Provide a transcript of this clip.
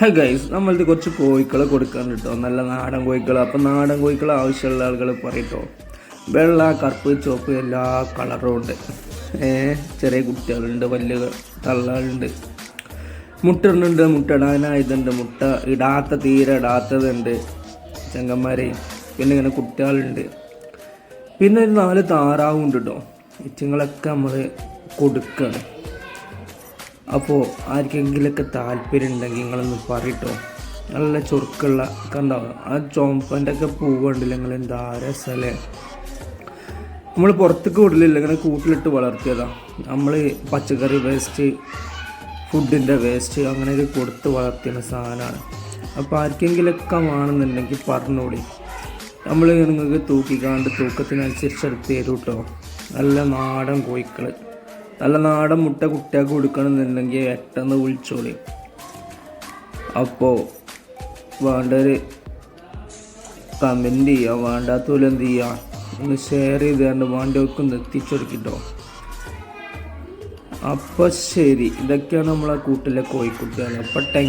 Hey guys നമ്മളിത് കുറച്ച് കോഴിക്കളെ കൊടുക്കാൻ കേട്ടോ നല്ല നാടൻ കോഴിക്കൾ അപ്പം നാടൻ കോഴിക്കൾ ആവശ്യമുള്ള ആളുകൾ പറയട്ടോ. വെള്ള കറുപ്പ് ചുവപ്പ് എല്ലാ കളറും ഉണ്ട്. ചെറിയ കുട്ടികളുണ്ട് വലിയ തള്ളാളുണ്ട് മുട്ട ഇടുന്നുണ്ട് മുട്ട മുട്ട ഇടാത്ത തീരെ ഇടാത്തതുണ്ട് ചങ്ങന്മാരെ. പിന്നെ ഇങ്ങനെ കുട്ടികളുണ്ട്. പിന്നെ ഒരു നാല് താറാവും ഉണ്ട് കേട്ടോ ഇറ്റങ്ങളൊക്കെ നമ്മൾ കൊടുക്കുകയാണ് അപ്പോൾ ആർക്കെങ്കിലൊക്കെ താല്പര്യം ഉണ്ടെങ്കിൽ നിങ്ങളൊന്ന് പറയട്ടോ. നല്ല ചുരുക്കുള്ള കണ്ടാവും ആ ചോമ്പന്റെ ഒക്കെ പൂവുണ്ടല്ലോ നിങ്ങൾ? എന്താ രസമല്ലേ? നമ്മൾ പുറത്തേക്ക് വിടലില്ല ഇങ്ങനെ കൂട്ടിലിട്ട് വളർത്തിയതാ. നമ്മൾ പച്ചക്കറി വേസ്റ്റ് ഫുഡിന്റെ വേസ്റ്റ് അങ്ങനെയൊക്കെ കൊടുത്ത് വളർത്തിയ സാധനമാണ്. അപ്പോൾ ആർക്കെങ്കിലൊക്കെ വേണമെന്നുണ്ടെങ്കിൽ പറഞ്ഞോളി നമ്മൾ നിങ്ങൾക്ക് തൂക്കിക്കാണ്ട് തൂക്കത്തിനനുസരിച്ച് എടുത്ത് തരും കേട്ടോ നല്ല നാടൻ കോഴിക്കൾ നല്ല നാടൻ മുട്ട കുട്ടികൾക്ക് കൊടുക്കണമെന്നുണ്ടെങ്കിൽ പെട്ടെന്ന് വിളിച്ചോളി. അപ്പോൾ വേണ്ടവർ കമന്റ് ചെയ്യുക വേണ്ടാത്തവരും എന്ത് ചെയ്യുക ഒന്ന് ഷെയർ ചെയ്ത് കണ്ട് വേണ്ടവർക്ക് ഒന്ന് എത്തിച്ചു കൊടുക്കിട്ടോ. അപ്പോൾ ശരി ഇതൊക്കെയാണ് നമ്മളെ കൂട്ടിലെ കോഴിക്കുട്ടികൾ അപ്പോൾ ടെൻ